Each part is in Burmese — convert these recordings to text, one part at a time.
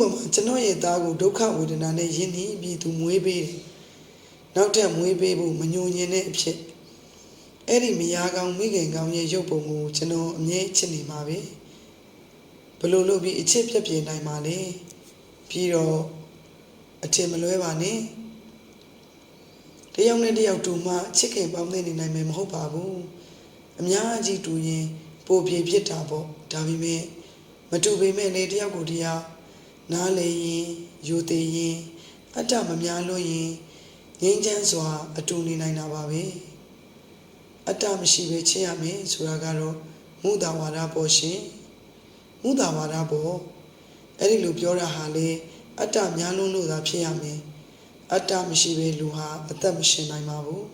ပမာကျွန်တော်ရဲ့သားကိုဒုက္ခဝေဒနာနဲ့ယဉ်နှီးပြီးသူမွေးပေးတယ်နောက်ထပ်မွေးပေးဖို့မညှို့ညင်တဲ့အဖြစ်အဲ့ဒီမယားကောင်မိခင်ကောင်ရဲ့ရုပ်ပုံကိုကျွန်တော်အမြဲချစ်နေမှာပဲဘယ်လို့လို့ပြီးအချစ်ပြက်ပြနိုင်မှာလဲပြီးတော့အထင်မလွဲပါနဲ့တယောက်နဲ့တယောက်တူမှချစ်ခင်ပေါင်းသင်းနေနိုင်မယ်မဟုတ်ပါဘူးအများကြီးတူရင်ပိုပြေဖြစ်တာပေါ့ဒါပေမဲ့မတူပေမဲ့လေတယောက်ကိုတယောက် နားလေရင်ယူသေးရင်အတ္တမများလို့ရင်ငြိမ်းချမ်းစွာ အတူနေနိုင်တာပါပဲအတ္တမရှိပဲချစ်ရမယ်ဆိုတာကတော့မုဒ္ဒဝါဒပေါ်ရှင်မုဒ္ဒဝါဒပေါ်အဲ့ဒီလိုပြောတာဟာလေအတ္တများလုံးလို့သာဖြစ်ရမယ်အတ္တမရှိပဲလူဟာအသက်မရှင်နိုင်ပါဘူး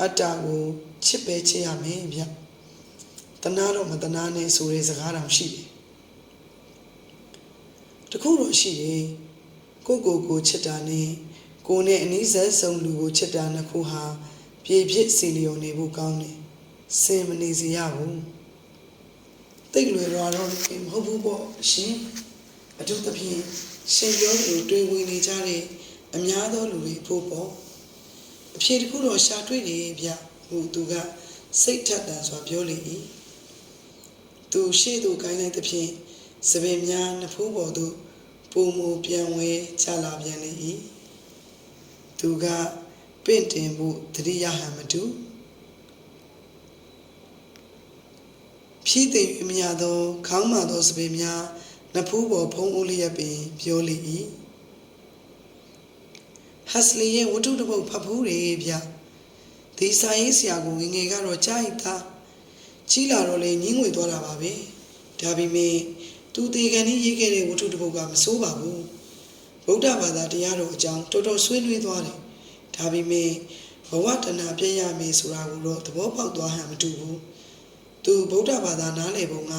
အတ္တကိုချစ်ပဲချစ်ရမယ်ဗျတနာတော့မတနာနဲ့ဆိုတဲ့စကားတောင်ရှိတယ် တခုတော့ရှိတယ်ကိုကိုကိုချစ်တာနဲ့ကိုနဲ့အနည်းဆက်ဆုံးလူကိုချစ်တာနှစ်ခုဟာပြေပြစ်စီလျော်နေဖို့ကောင်းတယ်စင်မနေစေရဘူးတိတ်လွယ်သွားတော့မဟုတ်ဘူးပေါ့ရှင်အထူးသဖြင့်ရှင်ပြောလို့တွေ့ဝင်နေကြတဲ့အများသောလူတွေဖို့ပေါ့အဖြေတစ်ခုတော့ရှာတွေ့တယ်ဗျဟိုသူကစိတ်ထက်တန်စွာပြောလေ၏သူရှေ့သို့ခိုင်းလိုက်သဖြင့် စပင်များနှစ်ဖူးပေါ်သို့ပုံမူပြန်ဝဲချလာပြန်လေ၏သူကပင့်တင်ဖို့တတိယဟံမတူဖြည့်သိမ်အမြသော ခေါင်းမာသောစပင်များနှစ်ဖူးပေါ်ဖုံးဦးလျက်ပင်ပြောလေ၏ဟတ်စလီရဲ့ဝတ္ထုတစ်ပုဒ်ဖတ်ဖူးတယ်ဗျဒီစာရေးဆရာကငယ်ငယ်ကတော့ကြားရတာကြီးလာတော့လေညင်းငွေသွားတာပါပဲဒါပေမဲ့ သူတေကန်ကြီးရေးခဲ့တဲ့ဝတ္ထုတစ်ပုဒ်ကမစိုးပါဘူးဗုဒ္ဓဘာသာတရားတော်အကြောင်းတော်တော်ဆွေးနွေးသွားတယ်ဒါပေမဲ့ဘဝတဏပြည့်ရမယ်ဆိုတာကိုတော့သဘောပေါက်သွားဟန်မတူဘူးသူဗုဒ္ဓဘာသာနားလည်ပုံက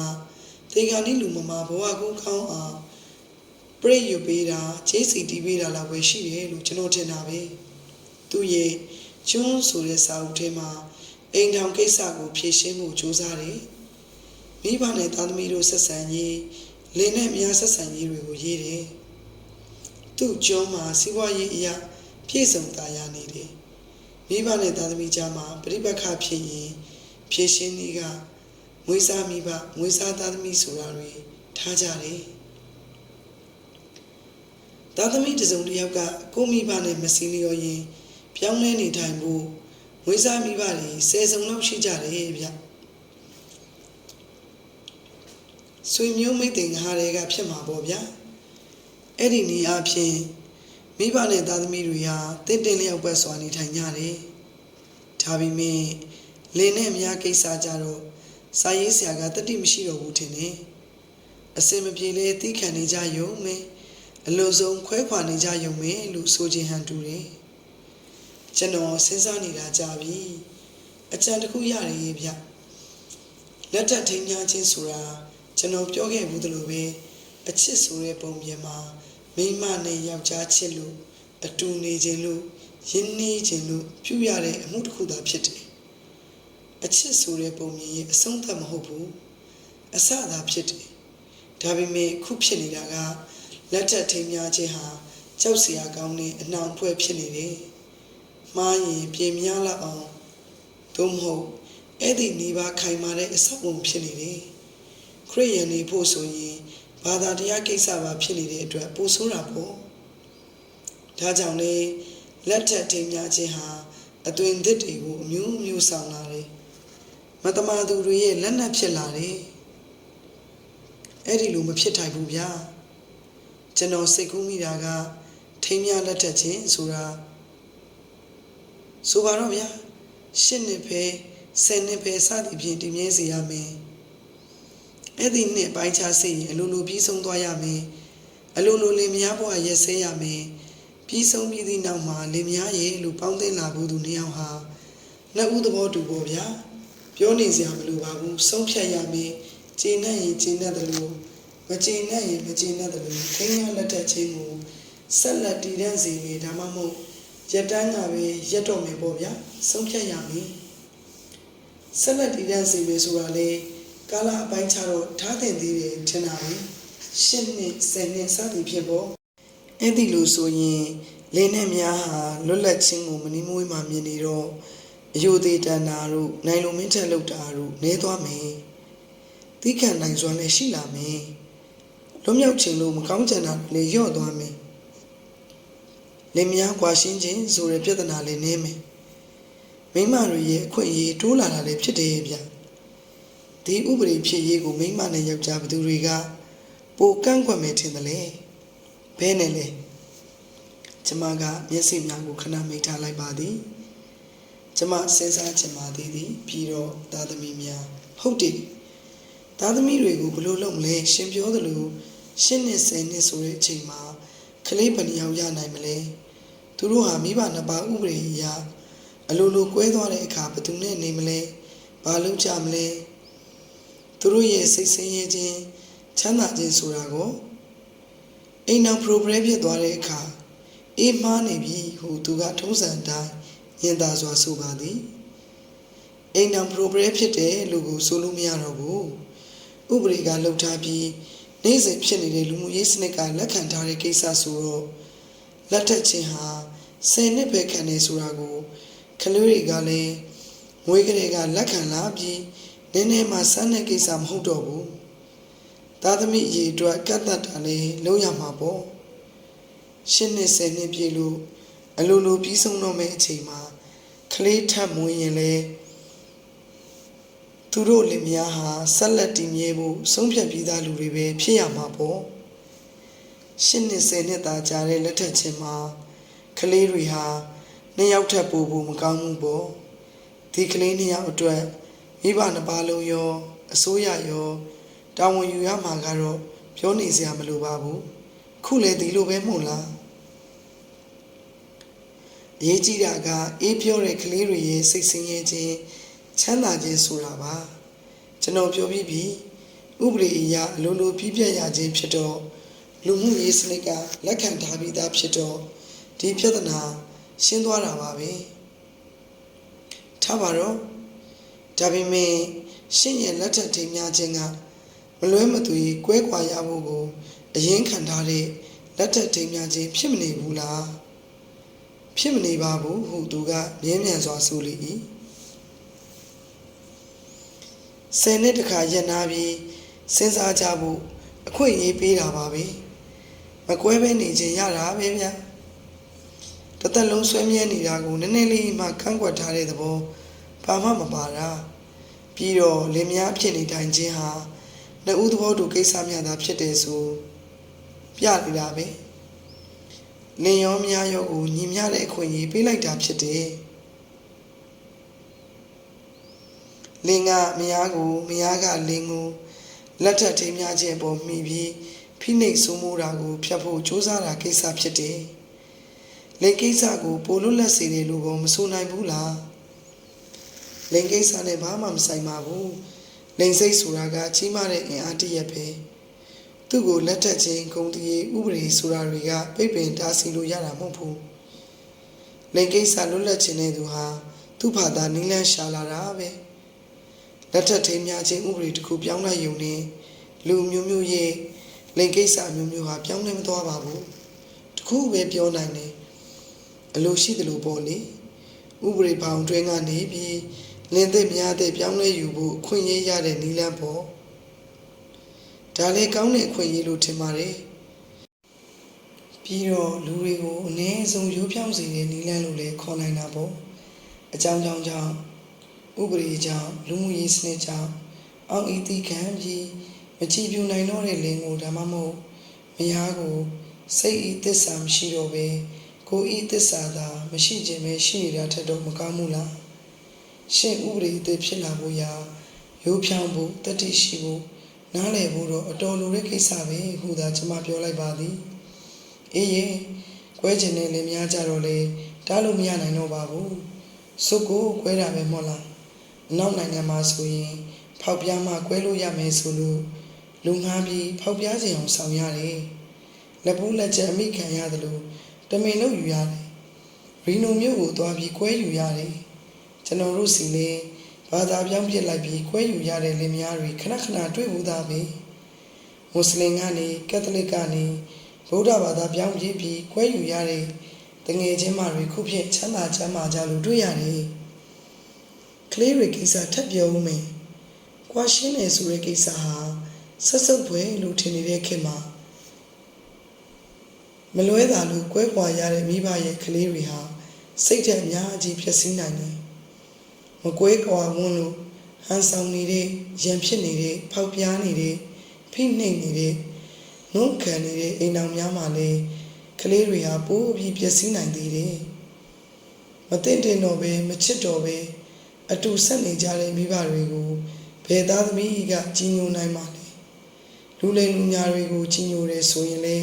တေကန်ကြီးလူမမာဘဝကိုကောင်းအောင်ပြည့်ယူပေးတာခြေစီတီးပေးတာလောက်ပဲရှိတယ်လို့ကျွန်တော်ထင်တာပဲသူရဲ့ကျွန်းဆိုတဲ့စာအုပ်ထဲမှာအိမ်ထောင်ကိစ္စကိုဖြေရှင်းမှုစူးစမ်းတယ်မိဘနဲ့သားသမီးတို့ဆက်ဆံရေး လင်းနဲ့များဆက်ဆံရေးတွေကိုရေးတယ်သူ့ကျွန်းမှာစီးပွားရေးအရာပြည့်စုံတာရနေတယ်မိဘနဲ့သားသမီးကြားမှာပြိပက္ခဖြစ်ရင်ဖြေရှင်းနည်းကမွေးစားမိဘမွေးစားသားသမီးဆိုတာတွေထားကြတယ်သားသမီးတစ်စုံတစ်ယောက်ကကိုမိဘနဲ့မစည်းလျော်ရင်ပြောင်းလဲနေထိုင်ဖို့မွေးစားမိဘတွေဆယ်စုံလောက်ရှိကြတယ်ဗျ ဆွေမျိုးမိတ်တင်ဟာတွေကဖြစ်မှာပေါ့ဗျာအဲ့ဒီနေအဖြစ်မိဘနဲ့သားသမီးတွေဟာတင့်တင်လျောက်ပတ်စွာနေထိုင်ကြတယ်ဒါပေမဲ့လင်းနဲ့အများကိစ္စကြတော့စာရေးဆရာကတတိမရှိတော့ဘူးထင်တယ်အစင်မပြေလေတီးခံနေကြယုံမယ်အလိုဆုံးခွဲခွာနေကြယုံမယ်လို့ဆိုခြင်းဟန်တူတယ်ကျွန်တော်စဉ်းစားနေတာကြာပြီအကြံတစ်ခုရတယ်ဗျလက်ထပ်ထိန်းများခြင်းဆိုတာ ကျွန်တော်ပြောခဲ့ဘူးသလိုပဲအချစ်ဆိုတဲ့ပုံပြင်မှာမိန်းမနဲ့ယောက်ျားချစ်လို့အတူနေခြင်းလို့ရင်းနှီးခြင်းလို့ပြုရတဲ့အမှုတစ်ခုသာဖြစ်တယ်အချစ်ဆိုတဲ့ပုံမြင်ရဲ့အဆုံးသတ်မဟုတ်ဘူးအစသာဖြစ်တယ်ဒါပေမဲ့ခုဖြစ်နေတာကလက်ထက်ထိမ်းများခြင်းဟာကြောက်စရာကောင်းတဲ့အနှောင်ဖွဲ့ဖြစ်နေတယ်မှားရင်ပြင်များလောက်အောင်သို့မဟုတ်အဲ့ဒီနေပါခိုင်မာတဲ့အဆောက်အုံဖြစ်နေတယ် ခရိယန်နေဖို့ဆိုရင်ဘာသာတရားကိစ္စပါဖြစ်နေတဲ့အတွက်ပိုဆိုးတာပေါ့ဒါကြောင့်လေလက်ထက်ထိမ်းများခြင်းဟာအသွင်သစ်တွေကိုအမျိုးမျိုးဆောင်လာတယ်မတမာသူတွေရဲ့လက်နက်ဖြစ်လာတယ်အဲ့ဒီလိုမဖြစ်ထိုင်ဘူးဗျာကျွန်တော်စိတ်ကူးမိတာကထိမ်းများလက်ထက်ခြင်းဆိုတာဆိုပါတော့ဗျာရှစ်နှစ်ပဲဆယ်နှစ်ပဲစသည်ဖြင့်တည်မြဲစေရမယ် အဲ့ဒီနှစ်ပိုင်းခြားစိတ်ရင်အလိုလိုပြီးဆုံးသွားရမယ်အလိုလိုလင်မယားဘဝရက်စဲရမယ်ပြီးဆုံးပြီးသည့်နောက်မှာလင်မယားရဲ့လို့ပေါင်းသင်းလာဖို့သူနှစ်ယောက်ဟာနှစ်ဦးသဘောတူပေါ့ဗျာပြောနေစရာမလိုပါဘူးဆုံးဖြတ်ရမယ်ကျင်းနဲ့ရင်ကျင်းတဲ့လို့မကျင်းနဲ့ရင်မကျင်းတဲ့လို့ထိန်းရလက်ထက်ချင်းကိုဆက်လက်တည်တံ့စေမယ်ဒါမှမဟုတ်ရက်တန်းကပဲရက်တော့မယ်ပေါ့ဗျာဆုံးဖြတ်ရမယ်ဆက်လက်တည်တံ့စေမယ်ဆိုတာလေ ကာလအပိုင်းခြားတော့ထားတင်သေးတယ်ထင်တာပဲရှစ်နှစ်ဆယ်နှစ်စသည်ဖြစ်ပေါ်အဲ့ဒီလိုဆိုရင်လင်းနဲ့များဟာလွတ်လပ်ခြင်းကိုမနှီးမွေးမှမြင်နေတော့အယုသေးတန်တာတို့နိုင်လိုမင်းထက်လောက်တာတို့နေသွားမယ်တိခံနိုင်စွမ်းလည်းရှိလာမယ်လွတ်မြောက်ခြင်းလို့မကောင်းကြတာလည်းလျော့သွားမယ်လင်မယားကွာရှင်းခြင်းဆိုတဲ့ပြဿနာလည်းနည်းမယ်မိမတို့ရဲ့အခွင့်အရေးတိုးလာတာလည်းဖြစ်တယ်ဗျ ဒီဥပဒေဖြစ်ရေးကိုမိမနဲ့ယောက်ျားဘသူတွေကပိုကန့်ကွက်မယ်ထင်တယ်လေဘဲနဲ့လေကျမကမျက်စိများကိုခဏမိတ်ထားလိုက်ပါသည်ကျမစဉ်းစားချင်ပါသေးသည်ပြီးတော့သားသမီးများဟုတ်တယ်သားသမီးတွေကိုဘယ်လိုလုပ်မလဲရှင်ပြောသလိုရှင်းနှစ်ဆယ်နှစ်ဆိုတဲ့အချိန်မှာကလေးဘယ်နှယောက်ရနိုင်မလဲသူတို့ဟာမိဘနှစ်ပါးဥပဒေအရအလိုလိုကွဲသွားတဲ့အခါဘယ်သူနဲ့နေမလဲဘာလုပ်ကြမလဲ သူတို့ရဲ့စိတ်ဆင်းရဲခြင်းချမ်းသာခြင်းဆိုတာကိုအိမ်နောက် program ဖြစ်သွားတဲ့အခါအေးမားနေပြီဟူသူကထုံးစံတိုင်းညင်သာစွာဆိုပါသည်အိမ်နောက် program ဖြစ်တယ်လို့ကိုဆိုလို့မရတော့ဘူးဥပဒေကလှုပ်ထားပြီးနေ့စဉ်ဖြစ်နေတဲ့လူမှုရေးစနစ်ကလက်ခံထားတဲ့ကိစ္စဆိုတော့လက်ထက်ခြင်းဟာဆယ်နှစ်ပဲခံနေဆိုတာကိုကလေးတွေကလည်းငွေကလေးကလက်ခံလာပြီး နည်းနည်းမှစမ်းတဲ့ကိစ္စမဟုတ်တော့ဘူးသားသမီးအရေးအတွက်ကတ်သက်တာလည်းလုံးရမှာပေါ့ရှင်းနှစ်ဆယ်နှစ်ပြည့်လို့အလိုလိုပြီးဆုံးတော့မယ့်အချိန်မှာကလေးထပ်မွေးရင်လည်းသူတို့လင်မယားဟာဆက်လက်တည်မြဲဖို့ဆုံးဖြတ်ပြီးသားလူတွေပဲဖြစ်ရမှာပေါ့ရှင်းနှစ်ဆယ်နှစ်သာကြာတဲ့လက်ထက်ချင်းမှာကလေးတွေဟာနှစ်ယောက်ထပ်ပို့ဖို့မကောင်းဘူးပေါ့ဒီကလေးနှစ်ယောက်အတွက် မိဘနှစ်ပါးလုံးရောအစိုးရရောတာဝန်ယူရမှာကတော့ပြောနေစရာမလိုပါဘူးခုလည်းဒီလိုပဲမို့လားအရေးကြီးတာကအေးပြောတဲ့ကလေးတွေရဲ့စိတ်ဆင်းရဲခြင်းချမ်းသာခြင်းဆိုတာပါကျွန်တော်ပြောပြီးပြီဥပဒေအရအလိုလိုပြည့်ပြည့်ရခြင်းဖြစ်တော့လူမှုရေးစနစ်ကလက်ခံထားပြီးသားဖြစ်တော့ဒီပြဿနာရှင်းသွားတာပါပဲထားပါတော့ ဒါပေမဲ့ရှင်းရဲ့လက်ထက်ထိမ်းများခြင်းကမလွဲမသွေကွဲကွာရဖို့ကိုအရင်ခံထားတဲ့လက်ထက်ထိမ်းများခြင်းဖြစ်မနေဘူးလားဖြစ်မနေပါဘူးဟုသူကမြင်းမြန်စွာဆိုလေ၏ဆယ်နှစ်တခါရက်နာပြီးစဉ်းစားကြဖို့အခွင့်အရေးပေးတာပါပဲမကွဲပဲနေခြင်းရတာပဲဗျာတသက်လုံးဆွဲမြဲနေတာကိုနည်းနည်းလေးမှကန့်ကွက်ထားတဲ့သဘော ဘာမှမပါတာပြီးတော့လင်မယားဖြစ်နေတိုင်းချင်းဟာနှစ်ဦးသဘောတူကိစ္စများသာဖြစ်တယ်ဆိုပြနေတာပဲလင်ရောမယားရောကိုညီမျှတဲ့အခွင့်အရေးပေးလိုက်တာဖြစ်တယ်လင်ကမယားကိုမယားကလင်ကိုလက်ထပ်ထိမ်းများခြင်းပေါ်မိပြီးဖိနှိပ်ဆိုးမိုးတာကိုဖျက်ဖို့ကြိုးစားတာကိစ္စဖြစ်တယ်လင်ကိစ္စကိုပိုလွတ်လပ်စေတယ်လို့ကမဆိုနိုင်ဘူးလား လင်ကိစ္စနဲ့ဘာမှမဆိုင်ပါဘူးလိန်စိတ်ဆိုတာကကြီးမားတဲ့အင်အားတရက်ပဲသူ့ကိုလက်ထက်ခြင်းဂုံတရေဥပဒေဆိုတာတွေကပြိပင်တားဆီးလို့ရတာမဟုတ်ဘူးလိန်ကိစ္စလွတ်လပ်ခြင်းတဲ့သူဟာသူ့ဘာသာနီးလန်းရှာလာတာပဲလက်ထက်ထိမ်းများခြင်းဥပဒေတစ်ခုပြောင်းလဲယုံနေလူမျိုးမျိုးရဲ့လိန်ကိစ္စမျိုးမျိုးဟာပြောင်းလဲမသွားပါဘူးတခုပဲပြောနိုင်တယ်အလိုရှိတယ်လို့ပေါ့လေဥပဒေဘောင်တွင်းကနေပြီး လင်းသက်များတဲ့ပြောင်းလဲယူဖို့အခွင့်အရေးရတဲ့နီလန်းပေါ့ဒါလည်းကောင်းတဲ့အခွင့်အရေးလို့ထင်ပါတယ်ပြီးတော့လူတွေကိုအနည်းဆုံးရိုးဖြောင်းစေတဲ့နီလန်းလို့လည်းခေါ်နိုင်တာပေါ့အကြောင်းကြောင့်ကြောင့်ဥပဒေကြောင့်လူမှုရေးစနစ်ကြောင့်အောင်အီတီခံပြီးမချီပြူနိုင်တော့တဲ့လင်းကိုဒါမှမဟုတ်မယားကိုစိတ်ဤသစ္စာမရှိတော့ပဲကိုဤသစ္စာသာမရှိခြင်းပဲရှိနေတာထက်တော့မကောင်းဘူးလား ရှင့်ဥပဒေအသစ်ဖြစ်လာဖို့ရာရိုးဖြောင်းဖို့တတိရှိဖို့နားလည်ဖို့တော့အတော်လိုတဲ့ကိစ္စပဲဟူသာကျွန်မပြောလိုက်ပါသည်အေးရင်ကွဲကျင်တဲ့လင်များကြတော့လေတားလို့မရနိုင်တော့ပါဘူးစုပ်ကိုကွဲတာပဲမဟုတ်လားအနောက်နိုင်ငံမှာဆိုရင်ဖောက်ပြားမှကွဲလို့ရမယ်ဆိုလို့လူငှားပြီးဖောက်ပြားခြင်းအောင်ဆောင်ရတယ်လက်ဘူးလက်ချက်အမိခံရတယ်လို့တမင်လို့ယူရတယ်ရီနိုမျိုးကိုသွားပြီးကွဲယူရတယ် ကျွန်တော်တို့စီလေဘာသာပြောင်းပြစ်လိုက်ပြီးခွဲယူရတဲ့လင်မယားတွေခဏခဏတွေ့ဘူးသားပဲမွတ်စလင်ကနေကက်သလစ်ကနေဗုဒ္ဓဘာသာပြောင်းပြေးပြီးကွဲယူရတဲ့တငယ်ချင်းမတွေခုဖြင့်ချမ်းသာချမ်းသာကြလို့တွေ့ရတယ်ကလေးတွေကိစ္စထပ်ပြောဦးမယ်ကွာရှင်းနေဆိုတဲ့ကိစ္စဟာဆက်စုပ်ပွဲလို့ထင်နေတဲ့ခင်မှာမလွဲတာလို့ကွဲကွာရတဲ့မိဘရဲ့ကလေးတွေဟာစိတ်ထက်အများကြီးဖြစ်စည်းနိုင်တယ် မကွဲကွာဝန်းလို့ဟန်ဆောင်နေတဲ့ရံဖြစ်နေတဲ့ဖောက်ပြားနေတဲ့ဖိနှိပ်နေတဲ့နှုတ်ခံနေတဲ့အိမ်တော်များမှလည်းကလေးတွေဟာပိုးပြီးပျက်စီးနိုင်သေးတယ်မသိတဲ့တော့ပဲမချစ်တော့ပဲအတူဆက်နေကြတဲ့မိဘတွေကိုဘယ်သားသမီးကကြီးညိုနိုင်မှာလဲလူလိမ်လူညာတွေကိုကြီးညိုတယ်ဆိုရင်လေ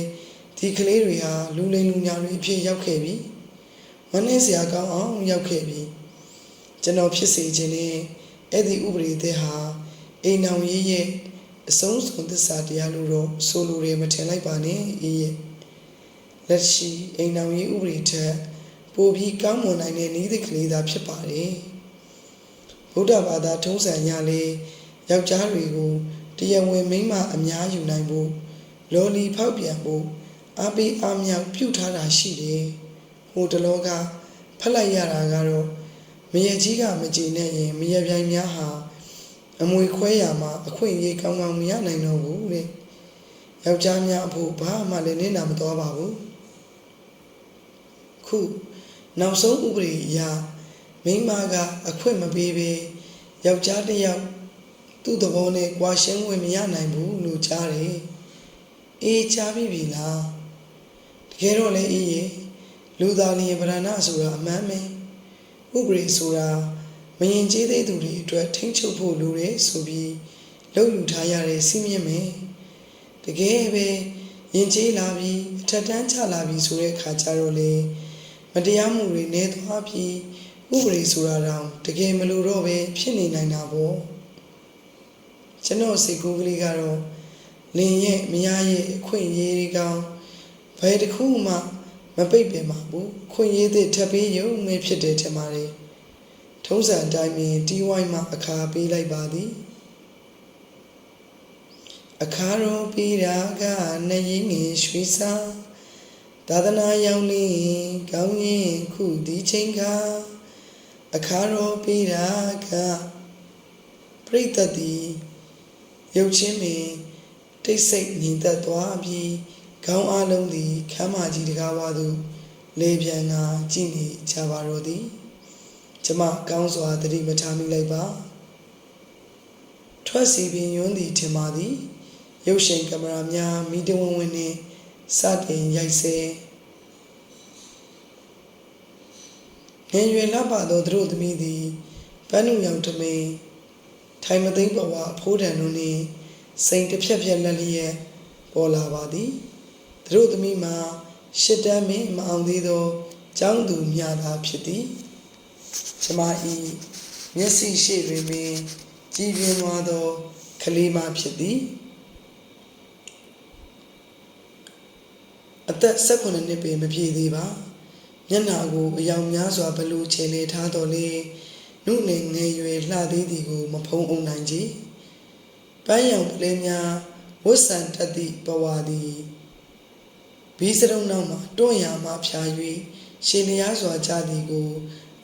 ဒီကလေးတွေဟာလူလိမ်လူညာတွေအဖြစ်ရောက်ခဲ့ပြီမနှင်းစရာကောင်းအောင်ရောက်ခဲ့ပြီ ကျွန်တော်ဖြစ်စေခြင်းနဲ့အဲ့ဒီဥပဒေတဲ့ဟာအိမ်အောင်ရေးရဲ့အဆုံးစွန်သစ္စာတရားလို့တော့ဆိုလိုတယ်မထင်လိုက်ပါနဲ့အေးရဲ့လက်ရှိအိမ်အောင်ရေးဥပဒေထက်ပိုပြီးကောင်းမွန်နိုင်တဲ့နည်းသစ်ကလေးသာဖြစ်ပါတယ်ဗုဒ္ဓဘာသာထုံးစံရလေယောက်ျားတွေကိုတရားဝင်မိန်းမအများယူနိုင်ဖို့လော်လီဖောက်ပြန်ဖို့အားပေးအားမြောက်ပြုထားတာရှိတယ်ဟိုတလောကဖက်လိုက်ရတာကတော့ မရကြီးကမကြည်နဲ့ရင်မရပြိုင်များဟာအမွေခွဲရမှာအခွင့်အရေးကောင်းကောင်းမရနိုင်တော့ဘူးတဲ့ယောက်ျားများအဖို့ဘာမှလည်းနင်းနာမတော်ပါဘူးခုနောက်ဆုံးဥပဒေအရမိန်းမကအခွင့်မပေးဘဲယောက်ျားတစ်ယောက်သူ့သဘောနဲ့ကြွာရှင်းဝင်မရနိုင်ဘူးလို့ကြားတယ်အေးကြားပြီပြီလားတကယ်တော့လည်းအေးရေလူသားလျင်ဗရဏဆိုတာအမှန်ပဲ ဥပဒေဆိုတာမရင်ကျေးသေးသူတွေအတွက်ထိမ့်ချုပ်ဖို့လိုတယ်ဆိုပြီးလုပ်ယူထားရတဲ့စီးမြင့်မယ်တကယ်ပဲရင်ကျေးလာပြီးအထက်တန်းချလာပြီးဆိုတဲ့အခါကျတော့လေမတရားမှုတွေနေသွားပြီးဥပဒေဆိုတာတောင်တကယ်မလို့တော့ပဲဖြစ်နေနိုင်တာပေါ့ကျွန်တော်စိတ်ကူးကလေးကတော့လင်ရဲ့မယားရဲ့အခွင့်အရေးတွေကောင်းဘယ်တစ်ခုမှ မပိတ်ပင်ပါဘူးခွင့်ရေးသည့်ထပ်ပေးရုံပဲဖြစ်တယ်ထင်ပါတယ်ထုံးစံအတိုင်းပင်တီးဝိုင်းမှာအခါပေးလိုက်ပါသည်အခါရောပေးတာကနှစ်ရင်းငယ်ရွှေစားသာသနာရောက်လင်းကောင်းရင်ခုဒီချိန်ကအခါရောပေးတာကပြိတ္တတိရုပ်ချင်းပင်တိတ်ဆိတ်ညီသက်သွားပြီး ခေါင်းအားလုံးသည်ခမ်းမကြီးတကားဝါသို့လေပြန်ကကြည့်နေကြပါတော့သည်ကျမကောင်းစွာသတိမထားမိလိုက်ပါထွက်စီပင်ယွန်းသည်ထင်ပါသည်ရုပ်ရှင်ကင်မရာများမိတဝင်းဝင်းနှင့်စတင်ရိုက်ဆဲငယ်ရွယ်လပ်ပါသောသူတို့သမီးသည်ပန်းနုရောင်တမင်ထိုင်မသိမ့်ဘဝအဖိုးတန်တို့နှင့်စိန်တစ်ဖြက်ဖြက်လက်လျက်ပေါ်လာပါသည် သူတို့သမီးမှာရှစ်တမ်းမင်းမအောင်သေးသောကျောင်းသူများသာဖြစ်သည်ကျမဤမျက်စိရှိတွင်ပင်ကြည်ပြင်းသွားသောကလေးမဖြစ်သည်အသက်16နှစ်ပင်မပြည့်သေးပါမျက်နှာကိုအယောင်များစွာဘလို့ခြေလေထားတော်လေနုနေငယ်ရွယ်လှသေးသည်ကိုမဖုံးအောင်နိုင်ကြပန်းရောင်ကလေးများဝတ်ဆန်တတ်သည့်ဘဝသည် ဘီးစရုံနောက်မှတွန့်ရမှဖြာ၍ရှင်လျားစွာကြသည်ကို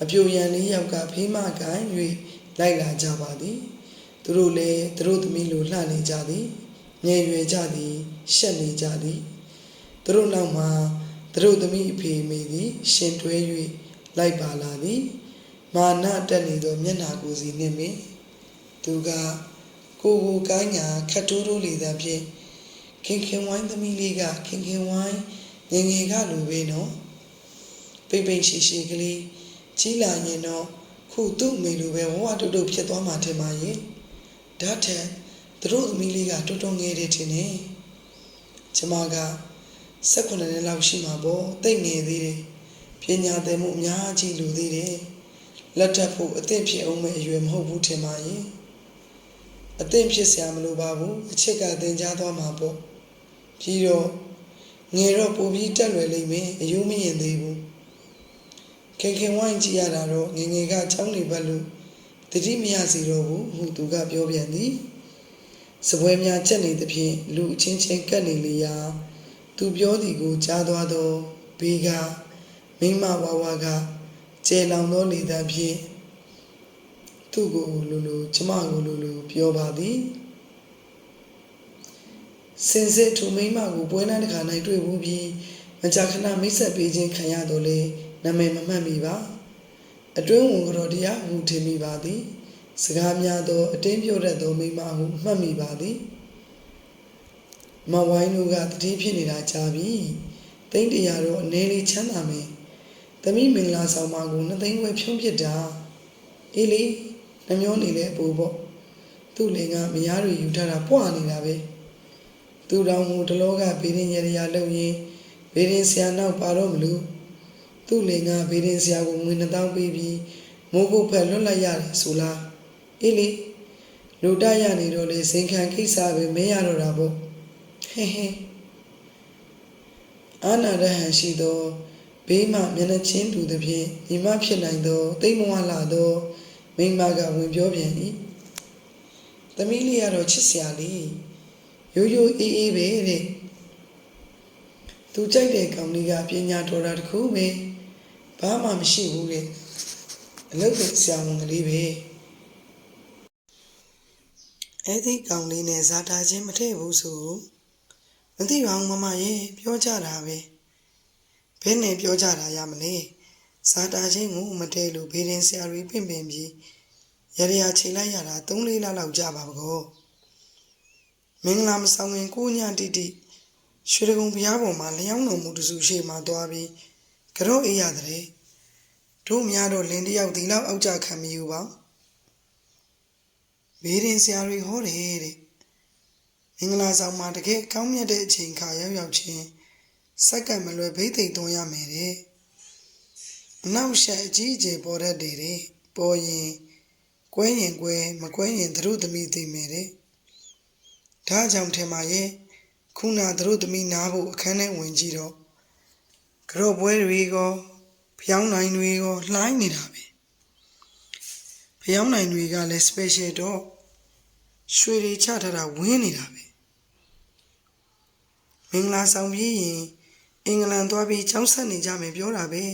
အပြိုရန်လေးယောက်ကဖေးမကန်၍လိုက်လာကြပါသည်သူတို့လည်းသူတို့သမီးလိုလှနေကြသည်ငယ်ရွယ်ကြသည်ရှက်နေကြသည်သူတို့နောက်မှာသူတို့သမီးအဖေမိသည်ရှင်တွဲ၍လိုက်ပါလာသည်မာနတက်နေသောမျက်နှာကိုယ်စီနှင့်ပင်သူကကိုကိုကိုင်းညာခတ်တိုးတိုးလေးသာဖြင့် ခင်ခင်ဝိုင်းသမီးလေးကခင်ခင်ဝိုင်းငငယ်ကလူပဲနော်ပိတ်ပိတ်ရှိရှိကလေးကြီးလာရင်တော့ခုသူ့အမေလိုပဲဝဝတုတ်တုတ်ဖြစ်သွားမှာထင်ပါရဲ့ဒါထက်သူတို့သမီးလေးကတော်တော်ငယ်တယ်ထင်တယ်ကျမက16နှစ်လောက်ရှိမှာပေါ့တိတ်ငယ်သေးတယ်ပညာသင်မှုအများကြီးလူသေးတယ်လက်ထပ်ဖို့အသင့်ဖြစ်အောင်မဲ့အရွယ်မဟုတ်ဘူးထင်ပါရဲ့အသင့်ဖြစ်စရာမလိုပါဘူးအချစ်ကသင်ကြားသွားမှာပေါ့ ပြီးတော့ငယ်တော့ပိုပြီးတက်လွယ်လိမ့်မယ်အယုံမရင်သေးဘူးခင်ခင်ဝိုင်းကြည့်ရတာတော့ငငယ်ကချောင်းနေပတ်လို့တတိမရစီတော့ဘူးဟုသူကပြောပြန်သည်စပွဲများချက်နေသဖြင့်လူအချင်းချင်းကပ်နေလေရာသူပြောသည်ကိုကြားသွားသောဘေးကမိမဝါဝါကကျဲလောင်သောလေတံဖြင့်သူ့ကိုလူလူကျမကိုလူလူပြောပါသည် စင်စစ်ထူမိမကိုပွဲလန်းတစ်ခါ၌တွေ့ဘူးပြီးမကြာခဏမိတ်ဆက်ပေးခြင်းခံရတော့လေနာမည်မမှတ်မိပါအတွင်းဝင်ကြောတရားဟုထင်မိပါသည် စကားများသောအတင်းပြောတတ်သောမိမဟုမှတ်မိပါသည်မဝိုင်းတို့ကတတိဖြစ်နေတာကြာပြီတိမ့်တရာတော့အနေလေးချမ်းသာမယ်သမီးမင်္ဂလာဆောင်မကိုနှစ်သိန်းခွဲဖြုံးဖြစ်တာအေးလေနှမျောနေလေအပူပေါ့သူ့လင်ကမယားတွေယူထားတာပွားနေတာပဲ သူတော်မူတလောကဘေးရင်ရရလုံရင်ဘေးရင်ဆရာနောက်ပါတော့မလို့သူ့လင်ကဘေးရင်ဆရာကိုငွေ2000ပေးပြီးမိုးကုတ်ဖက်လွတ်လိုက်ရတယ်ဆိုလားအေးလေလူတရနေတော့လေစိန်ခံကိစ္စပဲမင်းရတော့တာပေါ့ဟဲဟဲအာနာရဟန်ရှိသောဘေးမှမျက်နှာချင်းတူသည်ဖြင့်ညီမဖြစ်နိုင်သောတိတ်မဝလာသောမိန်းမကဝင်ပြောပြန်၏သမီးလေးကတော့ချစ်စရာလေး ရိုးရိုးအေးအေးပဲတဲ့သူကြိုက်တဲ့ကောင်လေးကပညာတော်တာတစ်ခုပဲဘာမှမရှိဘူးတဲ့အလုပ်ကိုဆရာဝန်ကလေးပဲအဲ့ဒီကောင်လေးနဲ့ဇာတာချင်းမထည့်ဘူးဆိုမသိပါဘူးမမရဲ့ပြောကြတာပဲဘယ်နဲ့ပြောကြတာရမလဲဇာတာချင်းကိုမထည့်လို့ဘေးရင်ဆရာတွေပင့်ပင်ပြီးရရချိန်လိုက်ရတာ3-4လလောက်ကြာပါဘကော မင်္ဂလာမဆောင်ရင်ကိုညတိတိရွှေဒဂုံဘုရားပေါ်မှာလျောင်းတော်မူတစုရှိမှသွားပြီးကြော့အေးရတဲ့တို့များတော့လင်းတယောက်ဒီလောက်အောက်ကြခံမယူပါဘေးရင်ဆရာတွေဟောတယ်တဲ့မင်္ဂလာဆောင်မှာတကယ်ကောင်းမြတ်တဲ့အချိန်ခါရောက်ရောက်ချင်းစက္ကန့်မလွယ်ဘိသိက်သွန်းရမယ်တဲ့အနောက်ရှက်အကြီးအကျယ်ပေါ်တတ်တယ်တဲ့ပေါ်ရင်ကွဲရင်ကွဲမကွဲရင်သတို့သမီးသိမယ်တဲ့ ဒါကြောင့်ထင်ပါရဲ့ခုနသတို့သမီးနားဖို့အခန်းထဲဝင်ကြည့်တော့ကြော့ပွဲတွေကောဖျောင်းနိုင်တွေကောလှိုင်းနေတာပဲဖျောင်းနိုင်တွေကလည်း special တော့ရွှေတွေချထားတာဝင်းနေတာပဲမင်္ဂလာဆောင်ပြီးရင်အင်္ဂလန်သွားပြီးကျောင်းဆက်နေကြမယ်ပြောတာပဲ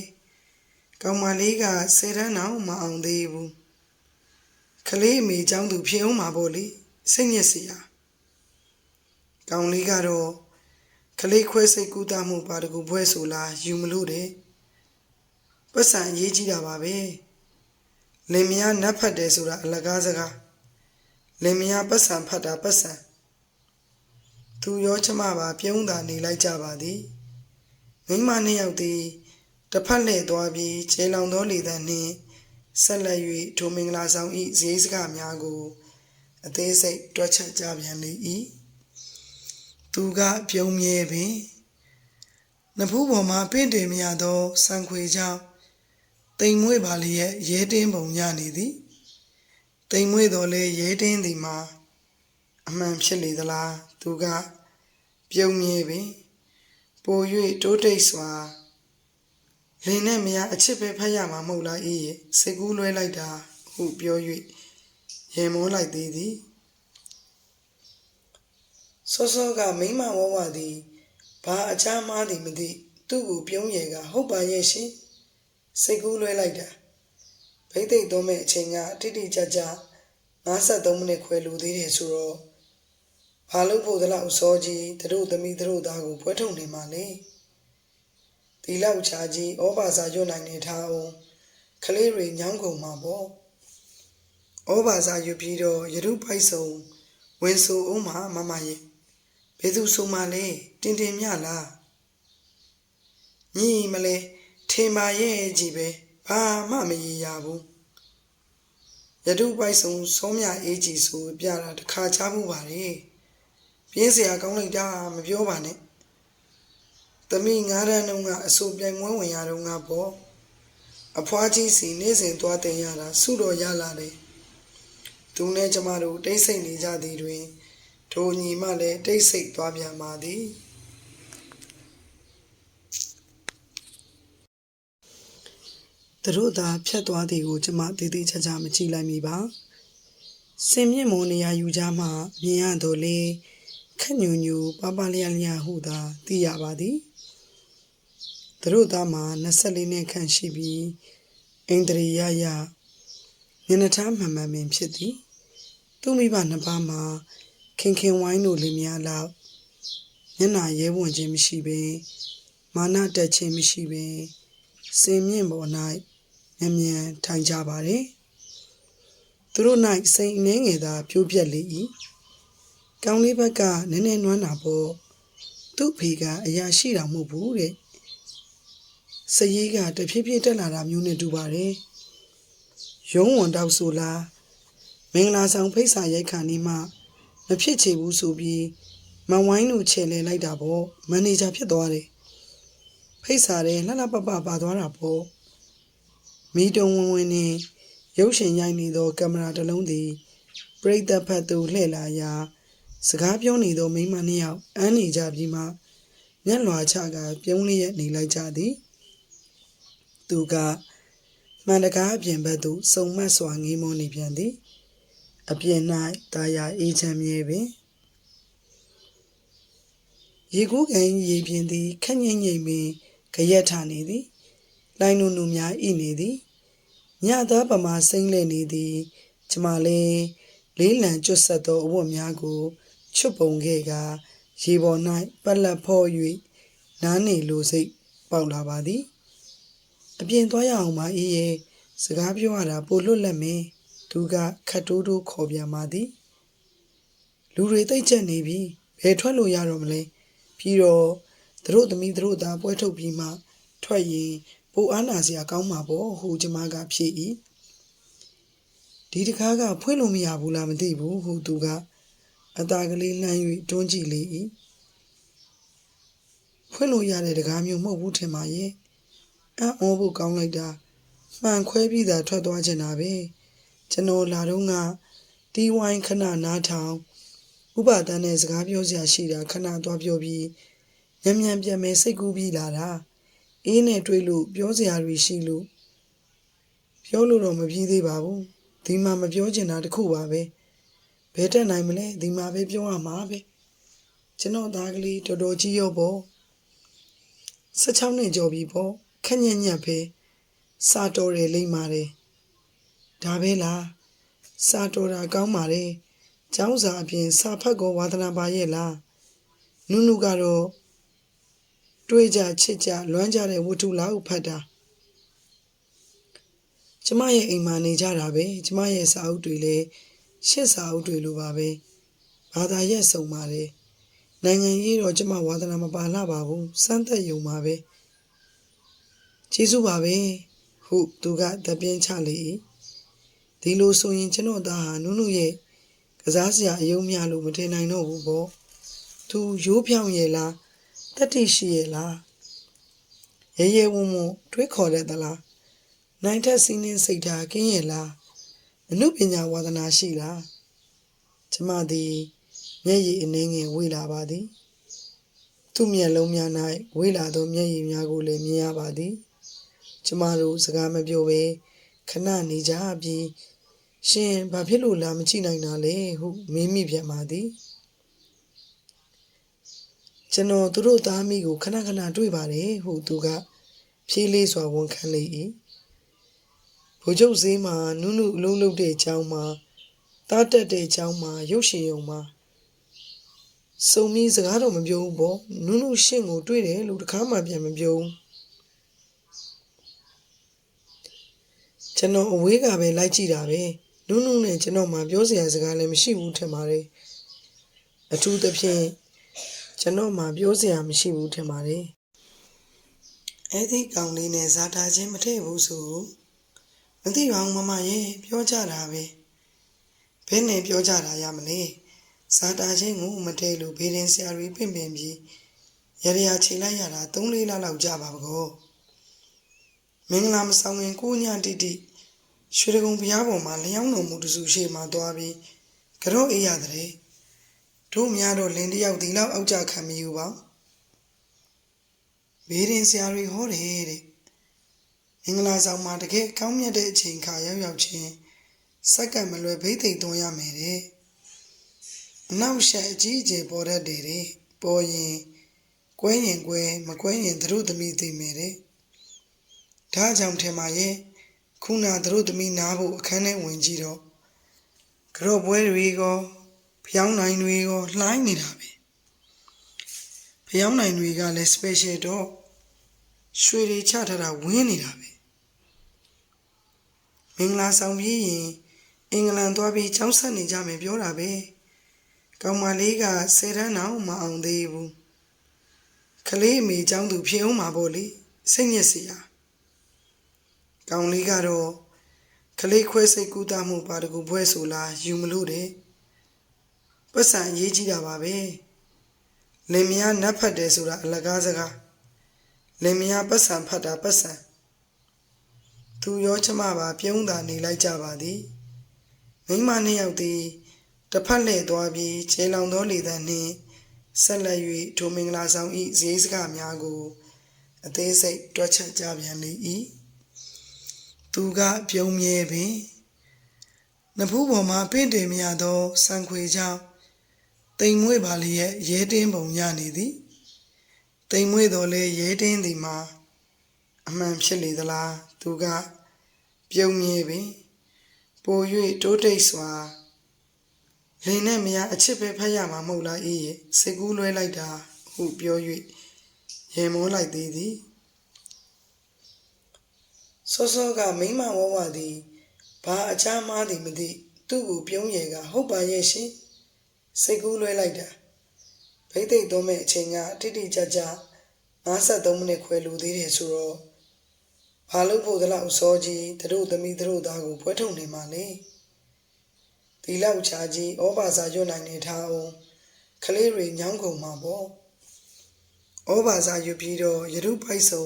ကောင်မလေးကဆယ်တန်းအောင်မအောင်သေးဘူးကလေးအမေကျောင်းသူဖြစ်အောင်မှာပေါ့လေစိတ်ညစ်စရာ ကောင်လေးကတော့ကလေးခွဲစိတ်ကူးတာမှုပါတကူဘွဲဆိုလားယူမလို့တဲ့ပတ်စံအရေးကြီးတာပါပဲလင်မယားနတ်ဖတ်တယ်ဆိုတာအလကားစကားလင်မယားပတ်စံဖတ်တာပတ်စံသူရောချမပါပြုံးတာနေလိုက်ကြပါသည်မိန်းမနှစ်ယောက်သည်တစ်ဖက်လှည့်သွားပြီးခြေလောင်သောလေသံနှင့်ဆက်လက်၍ဒိုမင်္ဂလာဆောင်၏ဈေးစကားများကိုအသေးစိတ်တွက်ချက်ကြပြန်လေ၏ သူကပြုံးမြဲပင်နဖူးပေါ်မှာပင့်တယ်မြသောစံခွေကြောင့်တိမ်မွေ့ပါလျက်ရဲတင်းပုံညနေသည်တိမ်မွေ့တော်လဲရဲတင်းသည်မှာအမှန်ဖြစ်လေသလားသူကပြုံးမြဲပင်ပို၍တိုးတိတ်စွာလင်းနဲ့မရအချစ်ပဲဖတ်ရမှာမဟုတ်လားအေးရဲ့စိတ်ကူးလွဲလိုက်တာဟုပြော၍ရေမောလိုက်သေးသည် စောစောကမိမဝဝသည်ဘာအချားမားသည်မသိသူ့ကိုပြုံးရယ်ကဟုတ်ပါရဲ့ရှင်စိတ်ကူးလွဲလိုက်တာဘိသိက်သုံးမဲ့အချိန်ကတိတိကျကျ53မိနစ်ခွဲလိုသေးတယ်ဆိုတော့ဘာလို့ဖို့တလောက်စောကြီးတို့သမီးတို့သားကိုဖွဲထုံနေမှလဲဒီလောက်ချာကြီးဩဘာစာရွတ်နိုင်နေထားအောင်ကလေးတွေညောင်းကုန်မှာပေါ့ဩဘာစာရွတ်ပြီးတော့ယရုပိုက်ဆုံဝင်ဆိုအောင်မှာမမရဲ့ ဘယ်သူဆုံးမလဲတင်တင်မြလားညီမလဲထင်ပါရဲ့ကြီးပဲဘာမှမရရဘူးရတုပိုက်ဆုံးဆုံးမြအေးကြီးဆိုပြတာတခါချမှုပါလေပြင်းစရာကောင်းလိုက်တာမပြောပါနဲ့သမီးငါးတန်းလုံးကအဆိုပြိုင်ပွဲဝင်ရတော့ငါပေါ့အဖွားကြီးစီနေ့စဉ်သွားတင်ရတာစုတော်ရလာတယ်သူနဲ့ကျမတို့တိတ်ဆိတ်နေကြသည်တွင် ထိုညီမလည်းတိတ်ဆိတ်သွားပြန်ပါသည်သူတို့သာဖြတ်သွားသည်ကိုကျမတည်တည်ချာချာမကြည့်လိုက်မိပါစင်မြင့်မုံနေရာယူကြမှမြင်ရတော့လေခက်ညူညူပပလျလျဟုသာသိရပါသည်သူတို့သားမှာ24နှစ်ခန့်ရှိပြီးအိန္ဒြေယယညနေသားမှန်မှန်ပင်ဖြစ်သည်သူမိဘနှစ်ပါးမှာ ခင်ခင်ဝိုင်းတို့လင်များလောက်မျက်နာရဲဝံ့ခြင်းမရှိပင်မာနတက်ခြင်းမရှိပင်စင်မြင့်ပေါ်၌မြန်မြန်ထိုင်ကြပါれသူတို့၌စိန်အနှဲငယ်သာပြိုးပြက်လေ၏ကောင်းလေးဘက်ကနည်းနည်းနွမ်းတာပေါ့သူ့ဖေကအရာရှိတာမဟုတ်ဘူးတဲ့စရေးကတဖြည်းဖြည်းတက်လာတာမျိုးနဲ့တူပါတယ်ရုံးဝန်တောက်ဆိုလားမင်္ဂလာဆောင်ဖိတ်စာရိုက်ခါနေမှ မဖြစ်ချေဘူးဆိုပြီးမန်ဝိုင်းတို့ချဲလဲလိုက်တာပေါ့မန်နေဂျာဖြစ်သွားတယ်ဖိတ်စာတဲ့လှလှပပပါသွားတာပေါ့မီတုံဝင်ဝင်နဲ့ရုပ်ရှင်ရိုက်နေသောကင်မရာတစ်လုံးသည်ပရိသတ်ဖတ်သူလှည့်လာရာစကားပြောနေသောမိန်းမနှစ်ယောက်အန်းနေကြပြီးမှမျက်လွှာချကပြုံးလျက်နေလိုက်ကြသည်သူကမှန်တကားအပြင်ဘက်သို့စုံမတ်စွာငေးမောနေပြန်သည် အပြင်၌တာယာအေးချမ်းမြေပင်ရေကူးကန်ရေပြင်သည်ခက်ငိမ့်ငိမ့်ပင်ကြရက်ထနေသည်လိုင်းနုနုများဤနေသည်ညသားပမာစိမ့်လဲနေသည်ကျမလေးလေးလံကျွတ်ဆက်သောအဝတ်များကိုချွတ်ပုံခဲ့ကရေပေါ်၌ပက်လက်ဖော့၍နားနေလိုစိတ်ပေါက်လာပါသည်အပြင်သွားရအောင်ပါအေးရဲ့စကားပြောရတာပိုလွတ်လပ်မင်း သူကခတ်တိုးတိုးခေါ်ပြန်ပါသည်လူတွေတိတ်ချက်နေပြီဘယ်ထွက်လို့ရတော့မလဲပြီးတော့သူတို့သမီးသူတို့သားပွဲထုတ်ပြီးမှ ထွက်ရင်ပိုအားနာစရာကောင်းမှာပေါ့ဟူကျမကဖြေ၏ဒီတကားကဖွင့်လို့မရဘူးလားမသိဘူးဟူသူကအตาကလေးလှမ်း၍တွန်းကြည့်လေ၏ဖွင့်လို့ရတဲ့တကားမျိုးမဟုတ်ဘူးထင်ပါရဲ့အံ့ဩဖို့ကောင်းလိုက်တာမှန်ခွဲပြီးသာထွက်သွားချင်တာပဲ ကျွန်တော်လာတော့ကတီးဝိုင်းခဏနားထောင်ဥပဒန်းနဲ့စကားပြောစရာရှိတာခဏသွားပြောပြီးညံ့ညံ့ပြန်မဲစိတ်ကူးပြီးလာတာအေးနဲ့တွေ့လို့ပြောစရာတွေရှိလို့ပြောလို့တော့မပြီးသေးပါဘူးဒီမှာမပြောချင်တာတခုပါပဲဘယ်တက်နိုင်မလဲဒီမှာပဲပြောရမှာပဲကျွန်တော်သားကလေးတော်တော်ကြီးရောပေါ့16နှစ်ကျော်ပြီပေါ့ခက်ညက်ညက်ပဲစာတော်တယ်လိမ့်ပါတယ် ဒါပဲလားစာတော်တာကောင်းပါတယ်ကျောင်းစာအပြင်စာဖတ်ကောဝါသနာပါရဲ့လားနုနုကတော့တွေးကြချစ်ကြလွမ်းကြတဲ့ဝတ္ထုလောက်ဖတ်တာကျမရဲ့အိမ်မှာနေကြတာပဲကျမရဲ့စာအုပ်တွေလည်းရှစ်စာအုပ်တွေလိုပါပဲဘာသာရက်စုံပါတယ်နိုင်ငံရေးတော့ကျမဝါသနာမပါလာပါဘူးစမ်းသက်ယုံပါပဲကျေးဇူးပါပဲဟုသူကတပြင်းချလေ၏ ဒီလိုဆိုရင်ကျွန်တော်သားဟာနုနုရဲ့ကစားစရာအယုံများလို့မထင်နိုင်တော့ဘူးပေါ့သူရိုးဖြောင်းရဲ့လားတတိရှိရဲ့လားရဲရဲဝုံဝုံတွေးခေါ်တဲ့သလားနိုင်ထက်စီးနှင်းစိတ်ထားကင်းရဲ့လားအမှုပညာဝါသနာရှိလားကျမသည်မျက်ရည်အနှင်းငယ်ဝေလာပါသည်သူ့မျက်လုံးများ၌ဝေလာသောမျက်ရည်များကိုလည်းမြင်ရပါသည် ကျမတို့စကားမပြောဘဲခဏနေကြပြီး ရှင်ဘာဖြစ်လို့လာမကြည့်နိုင်တာလဲဟုမေးမိပြန်ပါသည်ကျွန်တော်သူတို့သားမိကိုခဏခဏတွေ့ပါတယ်ဟုသူက ဖြေးလေးစွာဝန်ခံလေ၏ဘိုလ်ချုပ်ဈေးမှာနုနုအလုံးလုံးတဲ့အကြောင်းမှာတားတက်တဲ့အကြောင်းမှာရုပ်ရှင်ရုံမှာစုံမီစကားတော့မပြောဘူးပေါ့နုနုရှင့်ကိုတွေ့တယ်လို့တခါမှပြန်မပြောဘူးကျွန်တော်အဝေးကပဲလိုက်ကြည့်တာပဲ နုနုနဲ့ကျွန်တော်မှပြောစရာစကားလည်းမရှိဘူးထင်ပါတယ်အထူးသဖြင့်ကျွန်တော်မှပြောစရာမရှိဘူးထင်ပါတယ်အဲ့ဒီကောင်လေးနဲ့ဇာတာချင်းမထည့်ဘူးဆိုမသိပါဘူးမမရဲ့ပြောကြတာပဲဘယ်နဲ့ပြောကြတာရမလဲဇာတာချင်းကိုမထည့်လို့ဘေးရင်ဆရာတွေပင့်ပင်ပြီးရရချိန်လိုက်ရတာ3-4လလောက်ကြာပါကောမင်္ဂလာမဆောင်ရင်ကိုညတိတိ ရွှေတကုံဘုရားပေါ်မှာလျောင်းတော်မူတစုရှိမှသွားပြီးကြော့အေးရတဲ့တို့များတော့လင်းတယောက်ဒီလောက်အောက်ကြခံမယူပါဘေးရင်ဆရာတွေဟောတယ်တဲ့မင်္ဂလာဆောင်မှာတကယ်ကောင်းမြတ်တဲ့အချိန်ခါရောက်ရောက်ချင်းစက္ကန့်မလွယ်ဘိသိက်သွန်းရမယ်တဲ့အနောက်ရှက်အကြီးအကျယ်ပေါ်တတ်တယ်တဲ့ပေါ်ရင်ကွဲရင်ကွဲမကွဲရင်သူတို့သမီးသိမယ်တဲ့ဒါကြောင့်ထင်ပါရဲ့ ခုနသူတို့သမီးနားဖို့အခန်းထဲဝင်ကြည့်တော့ကြော့ပွဲတွေကောဖျောင်းနိုင်တွေကောလှိုင်းနေတာပဲဖျောင်းနိုင်တွေကလည်း special တော့ရွှေတွေချထားတာဝင်းနေတာပဲမင်္ဂလာဆောင်ပြီးရင်အင်္ဂလန်သွားပြီးကျောင်းဆက်နေကြမယ်ပြောတာပဲကောင်မလေးကဆယ်တန်းတောင်မအောင်သေးဘူးကလေးအမေကျောင်းသူဖြစ်အောင်မှာပေါ့လေစိတ်ညစ်စရာ ကောင်လေးကတော့ကလေးခွဲစိတ်ကူးတာမှုပါတကူဘွဲဆိုလားယူမလို့တဲ့ပတ်စံအရေးကြီးတာပါပဲလင်မယားနတ်ဖတ်တယ်ဆိုတာအလကားစကားလင်မယားပတ်စံဖတ်တာပတ်စံသူရောချမပါပြုံးတာနေလိုက်ကြပါသည်မိန်းမနှစ်ယောက်သည်တစ်ဖက်လှည့်သွားပြီးခြေလောင်သောလေသံနှင့်ဆက်လက်၍ထိုမင်္ဂလာဆောင်၏ဈေးစကားများကိုအသေးစိတ်တွက်ချက်ကြပြန်လေ၏ သူကပြုံးမြဲပင်နဖူးပေါ်မှာပင့်တယ်မြသောစံခွေကြောင့်တိမ်မွေ့ပါလျက်ရဲတင်းပုံရနေသည်တိမ်မွေ့တော်လဲရဲတင်းသည်မှာအမှန်ဖြစ်လေသလားသူကပြုံးမြဲပင်ပို၍တိုးတိတ်စွာလင်းနဲ့မရအချစ်ပဲဖတ်ရမှာမဟုတ်လားအေးရဲ့စိတ်ကူးလွဲလိုက်တာဟုပြော၍ရေမောလိုက်သေးသည် စောစောကမိမဝဝသည်ဘာအချမ်းမားသည်မသိသူ့ကိုပြုံးရယ်ကဟုတ်ပါရဲ့ရှင်စိတ်ကူးလွဲလိုက်တာဘိသိက်သုံးမဲ့အချိန်ကတိတိကျကျ53မိနစ်ခွဲလိုသေးတယ်ဆိုတော့ဘာလို့ဖို့တလောက်စောကြီးသူတို့သမီးသူတို့သားကိုဖွဲထုံနေမှလဲဒီလောက်ချာကြီးဩဘာစာရွတ်နိုင်နေထားအောင်ကလေးတွေညောင်းကုန်မှာပေါ့ဩဘာစာရွတ်ပြီးတော့ယရုပိုက်ဆုံ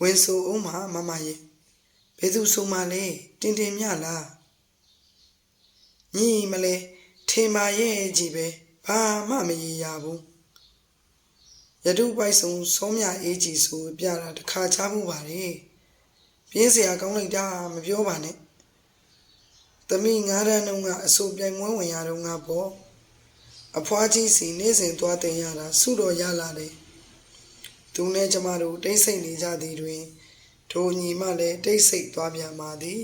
ဝင်ဆိုအောင်မှာမမရဲ့ ဘယ်သူဆိုမှလဲတင်တင်မြလားညီမလဲထင်ပါရဲ့ကြီးပဲဘာမှမရရဘူးယတုပိုက်ဆုံစောမြအေးကြီးဆိုပြတာတခါချမှုပါတယ်ပြင်းစရာကောင်းလိုက်တာမပြောပါနဲ့သမီးငါးတန်းတုန်းကအဆိုပြိုင်မွဲဝင်ရတော့ငါပေါ့အဖွားကြီးစီနေ့စဉ်သွားတင်ရတာစုတော်ရလာတယ်သူနဲ့ကျမတို့တိတ်ဆိတ်နေကြသည်တွင် ထိုညီမလည်းတိတ်ဆိတ်သွားပြန်ပါသည်